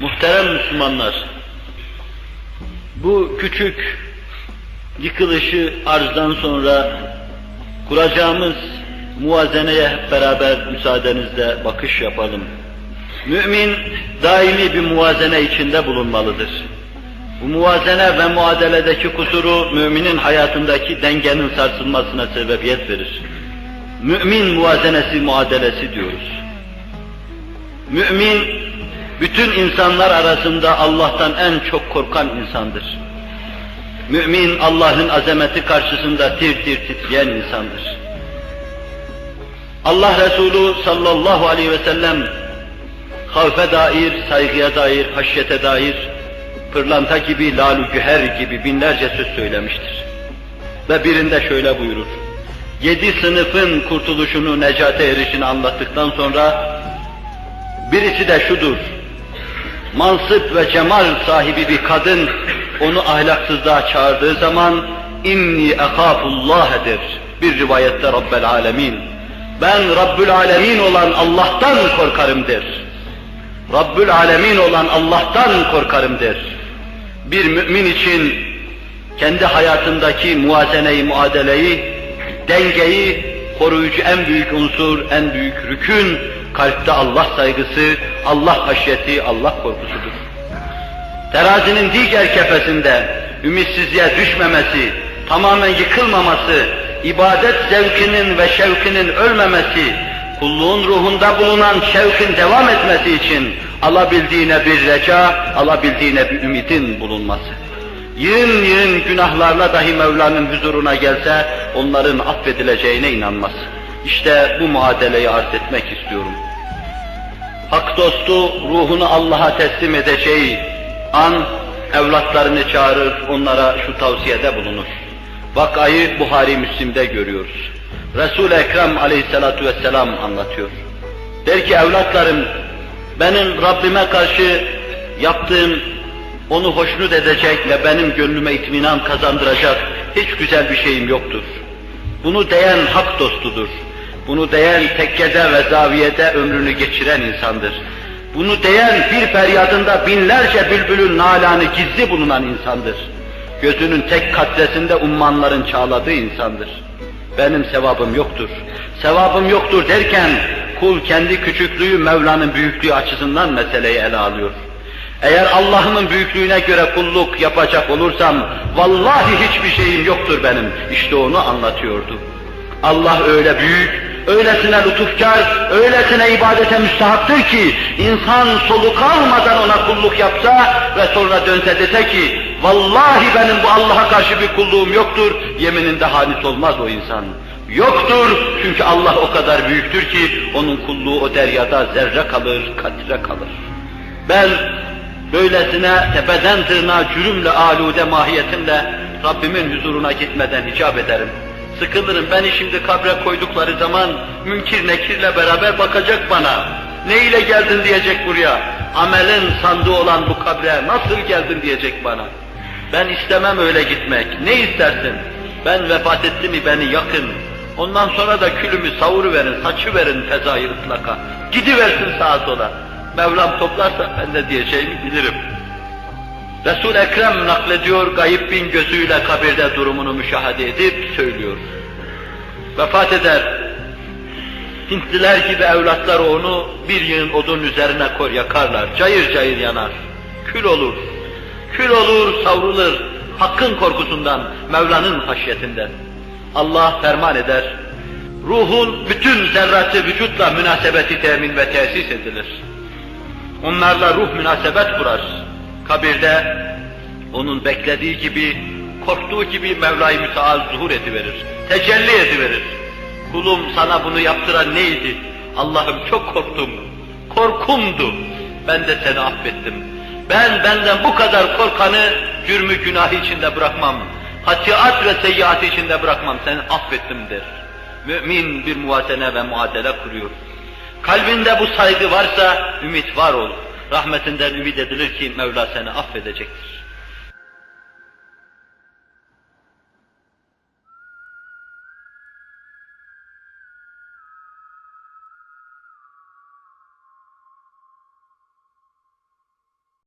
Muhterem Müslümanlar, bu küçük yıkılışı arzdan sonra kuracağımız muvazeneye hep beraber müsaadenizle bakış yapalım. Mümin daimi bir muvazene içinde bulunmalıdır. Bu muvazene ve muadeledeki kusuru müminin hayatındaki dengenin sarsılmasına sebebiyet verir. Mümin muvazenesi muadelesi diyoruz. Mümin bütün insanlar arasında Allah'tan en çok korkan insandır. Mümin Allah'ın azameti karşısında tir tir titreyen insandır. Allah Resulü sallallahu aleyhi ve sellem havfe dair, saygıya dair, haşyete dair pırlanta gibi, lalu güher gibi binlerce söz söylemiştir. Ve birinde şöyle buyurur. Yedi sınıfın kurtuluşunu, necate erişini anlattıktan sonra birisi de şudur. Mansıp ve cemal sahibi bir kadın onu ahlaksızlığa çağırdığı zaman inni ehafullah der. Bir rivayette Rabbel Alemin. Ben Rabbül Alemin olan Allah'tan korkarım der. Rabbül Alemin olan Allah'tan korkarım der. Bir mümin için kendi hayatındaki muazeneyi, muadeleyi, dengeyi koruyucu en büyük unsur, en büyük rükün, kalpte Allah saygısı, Allah haşyeti, Allah korkusudur. Terazinin diğer kefesinde ümitsizliğe düşmemesi, tamamen yıkılmaması, ibadet zevkinin ve şevkinin ölmemesi, kulluğun ruhunda bulunan şevkin devam etmesi için alabildiğine bir reca, alabildiğine bir ümidin bulunması. Yığın yığın günahlarla dahi Mevla'nın huzuruna gelse onların affedileceğine inanması. İşte bu muadeleyi arz etmek istiyorum. Hak dostu ruhunu Allah'a teslim edeceği an evlatlarını çağırır, onlara şu tavsiyede bulunur. Vakayı Buhari Müslim'de görüyoruz. Resul-i Ekrem aleyhissalatu vesselam anlatıyor. Der ki evlatlarım benim Rabbime karşı yaptığım onu hoşnut edecek ve benim gönlüme itminan kazandıracak hiç güzel bir şeyim yoktur. Bunu diyen hak dostudur. Bunu diyen tekkede ve zaviyede ömrünü geçiren insandır. Bunu diyen bir feryadında binlerce bülbülün nalanı gizli bulunan insandır. Gözünün tek katresinde ummanların çağladığı insandır. Benim sevabım yoktur. Sevabım yoktur derken kul kendi küçüklüğü Mevla'nın büyüklüğü açısından meseleyi ele alıyor. Eğer Allah'ımın büyüklüğüne göre kulluk yapacak olursam vallahi hiçbir şeyim yoktur benim. İşte onu anlatıyordu. Allah öyle büyük, öylesine lütufkar, öylesine ibadete müstahaptır ki insan soluk almadan ona kulluk yapsa ve sonra dönse dese ki vallahi benim bu Allah'a karşı bir kulluğum yoktur, yemininde hanis olmaz o insan. Yoktur çünkü Allah o kadar büyüktür ki onun kulluğu o deryada zerre kalır, katre kalır. Ben böylesine tepeden tırnağa cürümle alude mahiyetimle Rabbimin huzuruna gitmeden icap ederim. Sıkılırım, beni şimdi kabre koydukları zaman münkir nekirle beraber bakacak bana. Ne ile geldin diyecek buraya. Amelin sandığı olan bu kabre nasıl geldin diyecek bana. Ben istemem öyle gitmek. Ne istersin? Ben vefat etti mi beni yakın. Ondan sonra da külümü savuru verin, saçı verin fezayı ıtlaka. Gidiversin sağa sola. Mevlam toplarsa ben de diyeceğimi bilirim. Resul Ekrem naklediyor, gayip bin gözüyle kabirde durumunu müşahede edip söylüyor. Vefat eder. Hintliler gibi evlatlar onu bir yığın odun üzerine kor yakarlar, cayır cayır yanar. Kül olur, kül olur, savrulur. Hakkın korkusundan, Mevla'nın haşyetinden. Allah ferman eder. Ruhun bütün zerratı vücutla münasebeti temin ve tesis edilir. Onlarla ruh münasebet kurar. Kabirde onun beklediği gibi, korktuğu gibi Mevla-i Müteal zuhur ediverir. Tecelli ediverir. Kulum sana bunu yaptıran neydi? Allah'ım çok korktum. Korkumdu. Ben de seni affettim. Ben benden bu kadar korkanı cürmü günahı içinde bırakmam. Hatiat ve seyyiat içinde bırakmam. Seni affettim der. Mümin bir muvazene ve muadele kuruyor. Kalbinde bu saygı varsa ümit var ol. Rahmetinden ümit edilir ki Mevla seni affedecektir.